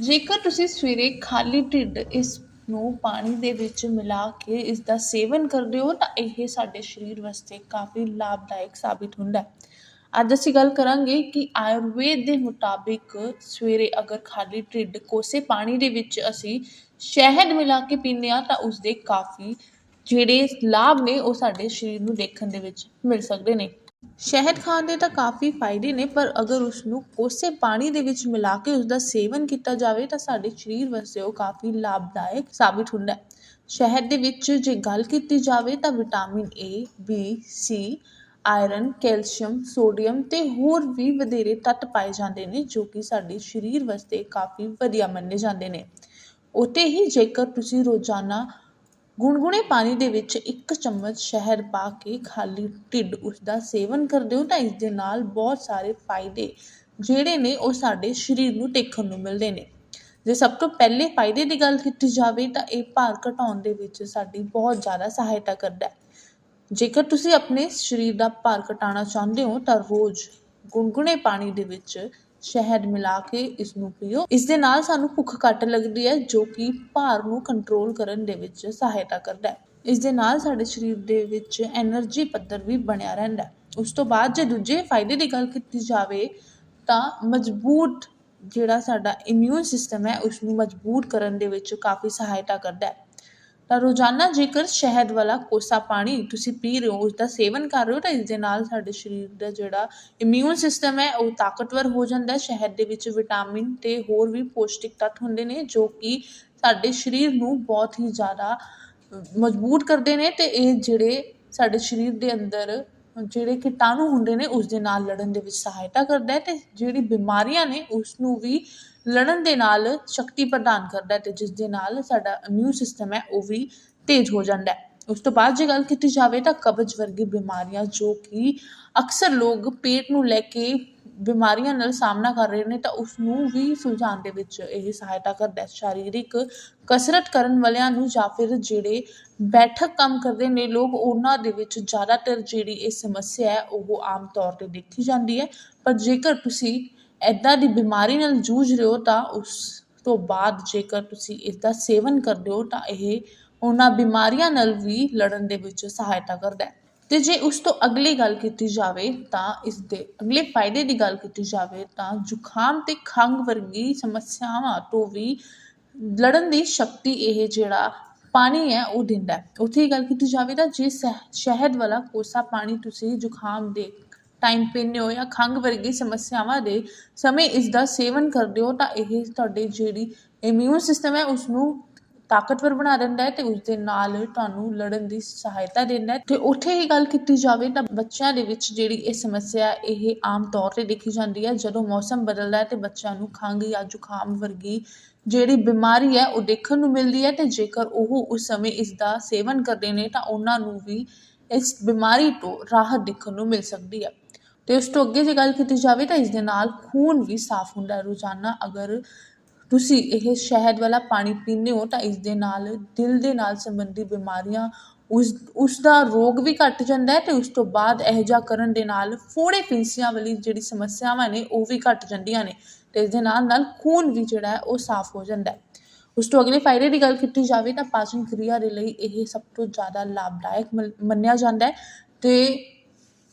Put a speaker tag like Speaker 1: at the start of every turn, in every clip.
Speaker 1: ਜੇਕਰ ਤੁਸੀਂ ਸਵੇਰੇ ਖਾਲੀ ਢਿੱਡ ਇਸ ਨੂੰ ਪਾਣੀ ਦੇ ਵਿੱਚ ਮਿਲਾ ਕੇ ਇਸ ਦਾ ਸੇਵਨ ਕਰਦੇ ਹੋ, ਤਾਂ ਇਹ ਸਾਡੇ ਸਰੀਰ ਵਾਸਤੇ ਕਾਫੀ ਲਾਭਦਾਇਕ ਸਾਬਿਤ ਹੁੰਦਾ ਹੈ। ਅੱਜ ਅਸੀਂ ਗੱਲ ਕਰਾਂਗੇ ਕਿ ਆਯੁਰਵੇਦ ਦੇ ਮੁਤਾਬਿਕ ਸਵੇਰੇ ਅਗਰ ਖਾਲੀ ਢਿੱਡ ਕੋਸੇ ਪਾਣੀ ਦੇ ਵਿੱਚ ਅਸੀਂ ਸ਼ਹਿਦ ਮਿਲਾ ਕੇ ਪੀਂਦੇ ਹਾਂ, ਤਾਂ ਉਸ ਦੇ ਕਾਫੀ ਜਿਹੜੇ ਲਾਭ ਨੇ ਉਹ ਸਾਡੇ ਸਰੀਰ ਨੂੰ ਦੇਖਣ ਦੇ ਵਿੱਚ ਮਿਲ ਸਕਦੇ ਨੇ। ਸ਼ਹਿਦ ਖਾਣ ਦੇ ਤਾਂ ਕਾਫੀ ਫਾਇਦੇ ਨੇ, ਪਰ ਅਗਰ ਉਸਨੂੰ ਕੋਸੇ ਪਾਣੀ ਦੇ ਵਿੱਚ ਮਿਲਾ ਕੇ ਉਸਦਾ ਸੇਵਨ ਕੀਤਾ ਜਾਵੇ, ਤਾਂ ਸਾਡੇ ਸਰੀਰ ਵਾਸਤੇ ਉਹ ਕਾਫੀ ਲਾਭਦਾਇਕ ਸਾਬਿਤ ਹੁੰਦਾ ਹੈ। ਸ਼ਹਿਦ ਦੇ ਵਿੱਚ ਜੇ ਗੱਲ ਕੀਤੀ ਜਾਵੇ, ਤਾਂ vitamin A B C iron, calcium, sodium ਤੇ ਹੋਰ ਵੀ ਵਧੇਰੇ ਤੱਤ ਪਾਏ ਜਾਂਦੇ ਨੇ, ਜੋ ਕਿ ਸਾਡੇ ਸਰੀਰ ਵਾਸਤੇ ਕਾਫੀ ਵਧੀਆ ਮੰਨੇ ਜਾਂਦੇ ਨੇ। ਉਤੇ ਹੀ ਜੇਕਰ ਤੁਸੀਂ ਰੋਜ਼ਾਨਾ ਗੁਣਗੁਣੇ ਪਾਣੀ ਦੇ ਵਿੱਚ ਇੱਕ ਚਮਚ ਸ਼ਹਿਦ ਪਾ ਕੇ ਖਾਲੀ ਢਿੱਡ ਉਸ ਦਾ ਸੇਵਨ ਕਰਦੇ ਹੋ ਤਾਂ ਇਸ ਦੇ ਨਾਲ ਬਹੁਤ ਸਾਰੇ ਫਾਇਦੇ ਜਿਹੜੇ ਨੇ ਉਹ ਸਾਡੇ ਸਰੀਰ ਨੂੰ ਦੇਖਣ ਨੂੰ ਮਿਲਦੇ ਨੇ। ਜੇ ਸਭ ਤੋਂ ਪਹਿਲੇ ਫਾਇਦੇ ਦੀ ਗੱਲ ਕੀਤੀ ਜਾਵੇ ਤਾਂ ਇਹ ਭਾਰ ਘਟਾਉਣ ਦੇ ਵਿੱਚ ਸਾਡੀ ਬਹੁਤ ਜ਼ਿਆਦਾ ਸਹਾਇਤਾ ਕਰਦਾ ਹੈ। ਜੇਕਰ ਤੁਸੀਂ ਆਪਣੇ ਸਰੀਰ ਦਾ ਭਾਰ ਘਟਾਉਣਾ ਚਾਹੁੰਦੇ ਹੋ ਤਾਂ ਰੋਜ਼ ਗੁਨਗੁਨੇ ਪਾਣੀ ਦੇ ਵਿੱਚ ਸ਼ਹਿਦ ਮਿਲਾ ਕੇ ਇਸ ਨੂੰ ਪੀਓ। ਇਸ ਦੇ ਨਾਲ ਸਾਨੂੰ ਭੁੱਖ ਘੱਟ ਲੱਗਦੀ ਹੈ, ਜੋ ਕਿ ਭਾਰ ਨੂੰ ਕੰਟਰੋਲ ਕਰਨ ਦੇ ਵਿੱਚ ਸਹਾਇਤਾ ਕਰਦਾ ਹੈ। ਇਸ ਦੇ ਨਾਲ ਸਾਡੇ ਸਰੀਰ ਦੇ ਵਿੱਚ એનર્ਜੀ ਪੱਧਰ ਵੀ ਬਣਿਆ ਰਹਿੰਦਾ ਹੈ। ਉਸ ਤੋਂ ਬਾਅਦ ਜੇ ਦੂਜੇ ਫਾਇਦੇ ਦੀ ਗੱਲ ਕੀਤੀ ਜਾਵੇ, ਤਾਂ ਮਜ਼ਬੂਤ ਜਿਹੜਾ ਸਾਡਾ ਇਮਿਊਨ ਸਿਸਟਮ ਹੈ ਉਸ ਨੂੰ ਮਜ਼ਬੂਤ ਕਰਨ ਦੇ ਵਿੱਚ ਕਾਫੀ ਸਹਾਇਤਾ ਕਰਦਾ ਹੈ। ਤਾਂ ਰੋਜ਼ਾਨਾ ਜੇਕਰ ਸ਼ਹਿਦ ਵਾਲਾ ਕੋਸਾ ਪਾਣੀ ਤੁਸੀਂ ਪੀ ਰਹੇ ਹੋ ਉਸ ਦਾ ਸੇਵਨ ਕਰ ਰਹੇ ਹੋ, ਤਾਂ ਇਸ ਦੇ ਨਾਲ ਸਾਡੇ ਸਰੀਰ ਦਾ ਜਿਹੜਾ ਇਮਿਊਨ ਸਿਸਟਮ ਹੈ, ਉਹ ਤਾਕਤਵਰ ਹੋ ਜਾਂਦਾ ਹੈ। ਸ਼ਹਿਦ ਦੇ ਵਿੱਚ ਵਿਟਾਮਿਨ ਤੇ ਹੋਰ ਵੀ ਪੌਸ਼ਟਿਕ ਤੱਤ ਹੁੰਦੇ ਨੇ, ਜੋ ਕਿ ਸਾਡੇ ਸਰੀਰ ਨੂੰ ਬਹੁਤ ਹੀ ਜ਼ਿਆਦਾ ਮਜ਼ਬੂਤ ਕਰਦੇ ਨੇ ਤੇ ਇਹ ਜਿਹੜੇ ਸਾਡੇ ਸਰੀਰ ਦੇ ਅੰਦਰ ਜਿਹੜੇ ਕੀਟਾਣੂ ਹੁੰਦੇ ਨੇ ਉਸ ਦੇ ਨਾਲ ਲੜਨ ਦੇ ਵਿੱਚ ਸਹਾਇਤਾ ਕਰਦਾ ਹੈ ਤੇ ਜਿਹੜੀ ਬਿਮਾਰੀਆਂ ਨੇ ਉਸ ਨੂੰ ਵੀ ਲੜਨ ਦੇ ਨਾਲ ਸ਼ਕਤੀ ਪ੍ਰਦਾਨ ਕਰਦਾ ਹੈ ਤੇ ਜਿਸ ਦੇ ਨਾਲ ਸਾਡਾ ਇਮਿਊਨ ਸਿਸਟਮ ਹੈ, ਉਹ ਵੀ ਤੇਜ਼ ਹੋ ਜਾਂਦਾ ਹੈ। ਉਸ ਤੋਂ ਬਾਅਦ ਜੇ ਗੱਲ ਕੀਤੀ ਜਾਵੇ ਤਾਂ ਕਬਜ਼ ਵਰਗੀ ਬਿਮਾਰੀਆਂ ਜੋ ਕਿ ਅਕਸਰ ਲੋਕ ਪੇਟ ਨੂੰ ਲੈ ਕੇ ਬਿਮਾਰੀਆਂ ਨਾਲ ਸਾਹਮਣਾ ਕਰ ਰਹੇ ਨੇ ਤਾਂ ਉਸ ਨੂੰ ਵੀ ਸੁਲਝਾਉਣ ਦੇ ਵਿੱਚ ਇਹ ਸਹਾਇਤਾ ਕਰਦਾ ਹੈ। ਸਰੀਰਕ ਕਸਰਤ ਕਰਨ ਵਾਲਿਆਂ ਨੂੰ ਜਾਂ ਫਿਰ ਜਿਹੜੇ ਬੈਠਕ ਕੰਮ ਕਰਦੇ ਨੇ, ਲੋਕ ਉਹਨਾਂ ਦੇ ਵਿੱਚ ਜ਼ਿਆਦਾਤਰ ਜਿਹੜੀ ਇਹ ਸਮੱਸਿਆ ਹੈ, ਉਹ ਆਮ ਤੌਰ ਤੇ ਦੇਖੀ ਜਾਂਦੀ ਹੈ। ਪਰ ਜੇਕਰ ਤੁਸੀਂ ਇੱਦਾਂ ਦੀ ਬਿਮਾਰੀ ਨਾਲ ਜੂਝ ਰਹੇ ਹੋ ਤਾਂ ਉਸ ਤੋਂ ਬਾਅਦ ਜੇਕਰ ਤੁਸੀਂ ਇਸਦਾ ਸੇਵਨ ਕਰਦੇ ਹੋ ਤਾਂ ਇਹ ਉਹਨਾਂ ਬਿਮਾਰੀਆਂ ਨਾਲ ਵੀ ਲੜਨ ਦੇ ਵਿੱਚ ਸਹਾਇਤਾ ਕਰਦਾ ਹੈ। ਤੇ ਜੇ ਉਸ ਤੋਂ ਅਗਲੀ ਗੱਲ ਕੀਤੀ ਜਾਵੇ ਤਾਂ ਇਸ ਦੇ ਅਗਲੇ ਫਾਇਦੇ ਦੀ ਗੱਲ ਕੀਤੀ ਜਾਵੇ ਤਾਂ ਜ਼ੁਕਾਮ ਅਤੇ ਖੰਘ ਵਰਗੀ ਸਮੱਸਿਆਵਾਂ ਤੋਂ ਵੀ ਲੜਨ ਦੀ ਸ਼ਕਤੀ ਇਹ ਜਿਹੜਾ ਪਾਣੀ ਹੈ ਉਹ ਦਿੰਦਾ ਉੱਥੇ ਹੀ ਗੱਲ ਕੀਤੀ ਜਾਵੇ ਤਾਂ ਜੇ ਸ਼ਹਿ- ਸ਼ਹਿਦ ਵਾਲਾ ਕੋਸਾ ਪਾਣੀ ਤੁਸੀਂ ਜ਼ੁਕਾਮ ਦੇ ਟਾਈਮ ਪੀਂਦੇ ਹੋ ਜਾਂ ਖੰਘ ਵਰਗੀ ਸਮੱਸਿਆਵਾਂ ਦੇ ਸਮੇਂ ਇਸ ਦਾ ਸੇਵਨ ਕਰਦੇ ਹੋ ਤਾਂ ਇਹ ਤੁਹਾਡੇ ਜਿਹੜੀ ਇਮਿਊਨ ਸਿਸਟਮ ਹੈ ਉਸ ਨੂੰ ਤਾਕਤਵਰ ਬਣਾ ਦਿੰਦਾ ਹੈ ਤੇ ਉਸ ਦੇ ਨਾਲ ਤੁਹਾਨੂੰ ਲੜਨ ਦੀ ਸਹਾਇਤਾ ਦਿੰਦਾ ਹੈ। ਤੇ ਉੱਥੇ ਹੀ ਗੱਲ ਕੀਤੀ ਜਾਵੇ ਤਾਂ ਬੱਚਿਆਂ ਦੇ ਵਿੱਚ ਜਿਹੜੀ ਇਹ ਸਮੱਸਿਆ ਇਹ ਆਮ ਤੌਰ ਤੇ ਦੇਖੀ ਜਾਂਦੀ ਹੈ। ਜਦੋਂ ਮੌਸਮ ਬਦਲਦਾ ਹੈ ਤੇ ਬੱਚਿਆਂ ਨੂੰ ਖੰਘ ਜਾਂ ਜ਼ੁਕਾਮ ਵਰਗੀ ਜਿਹੜੀ ਬਿਮਾਰੀ ਹੈ ਉਹ ਦੇਖਣ ਨੂੰ ਮਿਲਦੀ ਹੈ ਤੇ ਜੇਕਰ ਉਹ ਉਸ ਸਮੇਂ ਇਸ ਦਾ ਸੇਵਨ ਕਰਦੇ ਨੇ ਤਾਂ ਉਹਨਾਂ ਨੂੰ ਵੀ ਇਸ ਬਿਮਾਰੀ ਤੋਂ ਰਾਹਤ ਦੇਖਣ ਨੂੰ ਮਿਲ ਸਕਦੀ ਹੈ। ਤੇ ਉਸ ਤੋਂ ਅੱਗੇ ਜੇ ਗੱਲ ਕੀਤੀ ਜਾਵੇ ਤਾਂ ਇਸ ਦੇ ਨਾਲ ਖੂਨ ਵੀ ਸਾਫ਼ ਹੁੰਦਾ ਰੋਜ਼ਾਨਾ ਅਗਰ ਤੁਸੀਂ ਇਹ ਸ਼ਹਿਦ ਵਾਲਾ ਪਾਣੀ ਪੀਂਦੇ ਹੋ ਤਾਂ ਇਸ ਦੇ ਨਾਲ ਦਿਲ ਦੇ ਨਾਲ ਸੰਬੰਧੀ ਬਿਮਾਰੀਆਂ ਉਸ ਉਸ ਦਾ ਰੋਗ ਵੀ ਘਟ ਜਾਂਦਾ ਹੈ ਤੇ ਉਸ ਤੋਂ ਬਾਅਦ ਇਹ ਜਿਹਾ ਕਰਨ ਦੇ ਨਾਲ ਫੋੜੇ ਫਿੰਸੀਆਂ ਵਾਲੀ ਜਿਹੜੀ ਸਮੱਸਿਆਵਾਂ ਨੇ ਉਹ ਵੀ ਘਟ ਜਾਂਦੀਆਂ ਨੇ ਤੇ ਇਸ ਦੇ ਨਾਲ ਨਾਲ ਖੂਨ ਵੀ ਜਿਹੜਾ ਹੈ ਉਹ ਸਾਫ਼ ਹੋ ਜਾਂਦਾ ਹੈ। ਉਸ ਤੋਂ ਅਗਲੇ ਫਾਇਦੇ ਦੀ ਗੱਲ ਕੀਤੀ ਜਾਵੇ ਤਾਂ ਪਾਚਨ ਕਿਰਿਆ ਦੇ ਲਈ ਇਹ ਸਭ ਤੋਂ ਜ਼ਿਆਦਾ ਲਾਭਦਾਇਕ ਮੰਨ- ਮੰਨਿਆ ਜਾਂਦਾ ਹੈ ਤੇ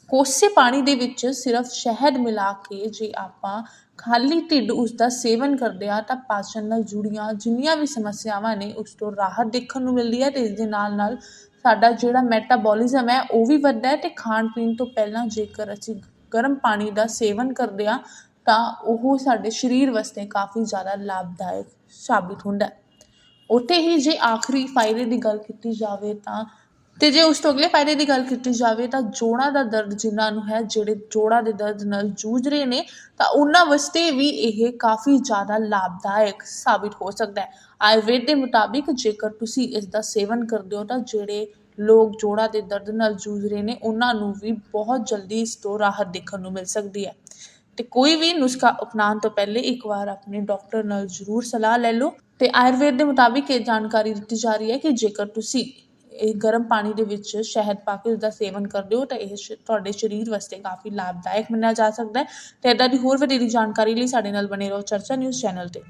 Speaker 1: ਕੋਸੇ ਪਾਣੀ ਦੇ ਵਿੱਚ ਸਿਰਫ ਸ਼ਹਿਦ ਮਿਲਾ ਕੇ ਜੇ ਆਪਾਂ ਖਾਲੀ ਢਿੱਡ ਉਸ ਦਾ ਸੇਵਨ ਕਰਦੇ ਆ ਤਾਂ ਪਾਚਨ ਨਾਲ ਜੁੜੀਆਂ ਜਿੰਨੀਆਂ ਵੀ ਸਮੱਸਿਆਵਾਂ ਨੇ ਉਸ ਤੋਂ ਰਾਹਤ ਦੇਖਣ ਨੂੰ ਮਿਲਦੀ ਹੈ ਤੇ ਇਸ ਦੇ ਨਾਲ ਨਾਲ ਸਾਡਾ ਜਿਹੜਾ ਮੈਟਾਬੋਲਿਜ਼ਮ ਹੈ ਉਹ ਵੀ ਵੱਧਦਾ ਹੈ ਤੇ ਖਾਣ ਪੀਣ ਤੋਂ ਪਹਿਲਾਂ ਜੇਕਰ ਅਸੀਂ ਗਰਮ ਪਾਣੀ ਦਾ ਸੇਵਨ ਕਰਦੇ ਆ ਤਾਂ ਉਹ ਸਾਡੇ ਸਰੀਰ ਵਾਸਤੇ ਕਾਫੀ ਜ਼ਿਆਦਾ ਲਾਭਦਾਇਕ ਸਾਬਿਤ ਹੁੰਦਾ ਹੈ। ਉੱਥੇ ਹੀ ਜੇ ਆਖਰੀ ਫਾਇਦੇ ਦੀ ਗੱਲ ਕੀਤੀ ਜਾਵੇ ਤਾਂ ਤੇ ਜੇ ਉਸ ਤੋਂ ਅਗਲੇ ਫਾਇਦੇ ਦੀ ਗੱਲ ਕੀਤੀ ਜਾਵੇ ਤਾਂ ਜੋੜਾਂ ਦਾ ਦਰਦ ਜਿਨ੍ਹਾਂ ਨੂੰ ਹੈ, ਜਿਹੜੇ ਜੋੜਾਂ ਦੇ ਦਰਦ ਨਾਲ ਜੂਝ ਰਹੇ ਨੇ, ਤਾਂ ਉਹਨਾਂ ਵਾਸਤੇ ਵੀ ਇਹ ਕਾਫੀ ਜ਼ਿਆਦਾ ਲਾਭਦਾਇਕ ਸਾਬਿਤ ਹੋ ਸਕਦਾ ਹੈ। ਆਯੁਰਵੇਦ ਦੇ ਮੁਤਾਬਿਕ ਜੇਕਰ ਤੁਸੀਂ ਇਸ ਦਾ ਸੇਵਨ ਕਰਦੇ ਹੋ ਤਾਂ ਜਿਹੜੇ ਲੋਕ ਜੋੜਾਂ ਦੇ ਦਰਦ ਨਾਲ ਜੂਝ ਰਹੇ ਨੇ, ਉਹਨਾਂ ਨੂੰ ਵੀ ਬਹੁਤ ਜਲਦੀ ਇਸ ਤੋਂ ਰਾਹਤ ਦੇਖਣ ਨੂੰ ਮਿਲ ਸਕਦੀ ਹੈ। ਤੇ ਕੋਈ ਵੀ ਨੁਸਖਾ ਅਪਣਾਉਣ ਤੋਂ ਪਹਿਲੇ ਇੱਕ ਵਾਰ ਆਪਣੇ ਡਾਕਟਰ ਨਾਲ ਜ਼ਰੂਰ ਸਲਾਹ ਲੈ ਲਓ। ਤੇ ਆਯੁਰਵੇਦ ਦੇ ਮੁਤਾਬਿਕ ਇਹ ਜਾਣਕਾਰੀ ਦਿੱਤੀ ਜਾ ਰਹੀ ਹੈ ਕਿ ਜੇਕਰ ਤੁਸੀਂ ਇਹ ਗਰਮ ਪਾਣੀ ਦੇ ਵਿੱਚ ਸ਼ਹਿਦ ਪਾ ਕੇ ਉਸਦਾ ਸੇਵਨ ਕਰਦੇ ਹੋ ਤਾਂ ਇਹ ਸ਼- ਤੁਹਾਡੇ ਸਰੀਰ ਵਾਸਤੇ ਕਾਫੀ ਲਾਭਦਾਇਕ ਮੰਨਿਆ ਜਾ ਸਕਦਾ ਹੈ। ਤੇ ਇਦਾਂ ਦੀ ਹੋਰ ਵਧੇਰੀ ਜਾਣਕਾਰੀ ਲਈ ਸਾਡੇ ਨਾਲ ਬਣੇ ਰਹੋ ਚਰਚਾ ਨਿਊਜ਼ ਚੈਨਲ ਤੇ।